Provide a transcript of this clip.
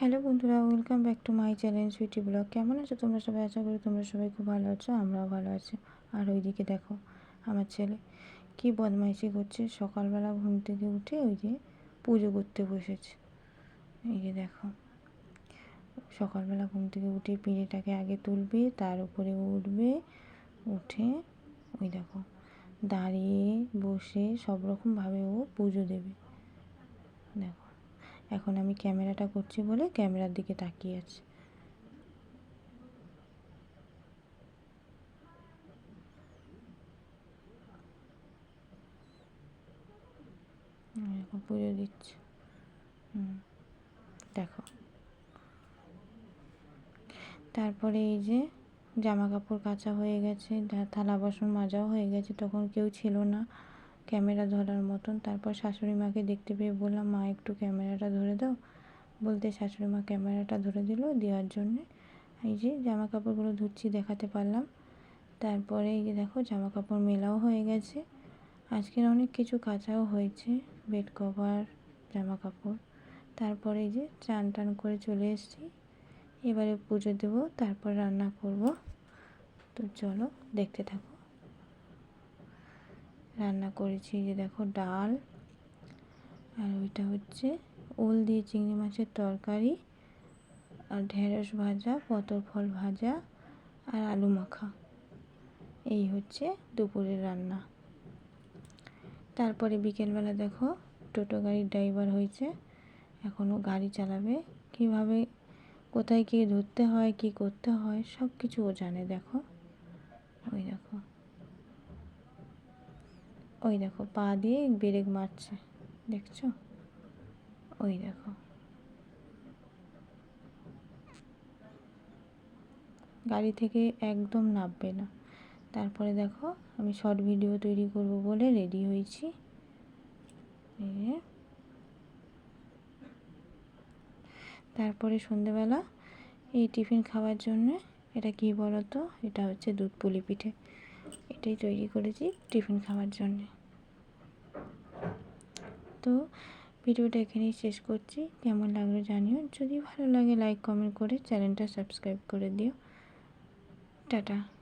Hello বন্ধুরা welcome back to my channel Sweety Blog কেমন আছো তোমরা সবাই? আশা করি তোমরা সবাই খুব ভালো আছো, আমরাও ভালো আছি। আর ওইদিকে দেখো, আমার ছেলে কি বদমাইশি করছে। সকালবেলা ঘুম থেকে উঠে ওই যে পুজো করতে বসেছে। এই যে দেখো, সকালবেলা ঘুম থেকে উঠে পিঁড়েটাকে আগে তুলবে, তার উপরে উঠবে, উঠে ওই দেখো, দাঁড়িয়ে বসে সব রকমভাবে ও পুজো দেবে। দেখো এখন আমি ক্যামেরাটা করছি বলে ক্যামেরার দিকে তাকিয়ে আছে। এখন পুজো দিচ্ছে। দেখো। তারপরে এই যে জামা কাপড় কাচা হয়ে গেছে থালা বাসন মাজাও হয়ে গেছে, তখন কেউ ছিল না। ক্যামেরা ধরার মতন। তারপর শাশুড়ি মাকে দেখতে পেয়ে বললাম, মা, একটু ক্যামেরাটা ধরে দাও। বলতে শাশুড়ি মা ক্যামেরাটা ধরে দিল দেওয়ার জন্যে। এই যে জামা কাপড়গুলো ধুচ্ছি, দেখাতে পারলাম। তারপরে এই যে দেখো জামা কাপড় মেলাও হয়ে গেছে। আজকের অনেক কিছু কাচাও হয়েছে বেড কভার জামা কাপড় তারপরে এই যে চান টান করে চলে এসেছি। এবারে পুজো দেবো, তারপর রান্না করব। তো চলো, দেখতে থাকো। রান্না করেছি যে দেখো ডাল, আর ওইটা হচ্ছে ওল দিয়ে চিংড়ি মাছের তরকারি, আর ঢেঁড়স ভাজা, পটল ফল ভাজা, আর আলু মাখা। এই হচ্ছে দুপুরের রান্না। তারপরে বিকেলবেলা দেখো টোটো গাড়ির ড্রাইভার হয়েছে এখনও গাড়ি চালাবে। কীভাবে, কোথায় কী ধরতে হয়, কি করতে হয় সব কিছু ও জানে দেখো। ওই দেখো। ওই দেখো, পা দিয়ে ব্রেক মারছে, দেখছ? ওই দেখো। গাড়ি থেকে একদম নামবে না। তারপরে দেখো, আমি শর্ট ভিডিও তৈরি করব বলে রেডি হয়েছি। তারপরে সন্ধেবেলা এই টিফিন খাওয়ার জন্য, এটা কি বলো তো এটা হচ্ছে দুধ পুলি পিঠে। এটাই তৈরি করেছি টিফিন খাওয়ার জন্য। তো ভিডিওটা এখানেই শেষ করছি। কেমন লাগল জানিও। যদি ভালো লাগে লাইক কমেন্ট করে চ্যানেলটা সাবস্ক্রাইব করে দিও। টাটা।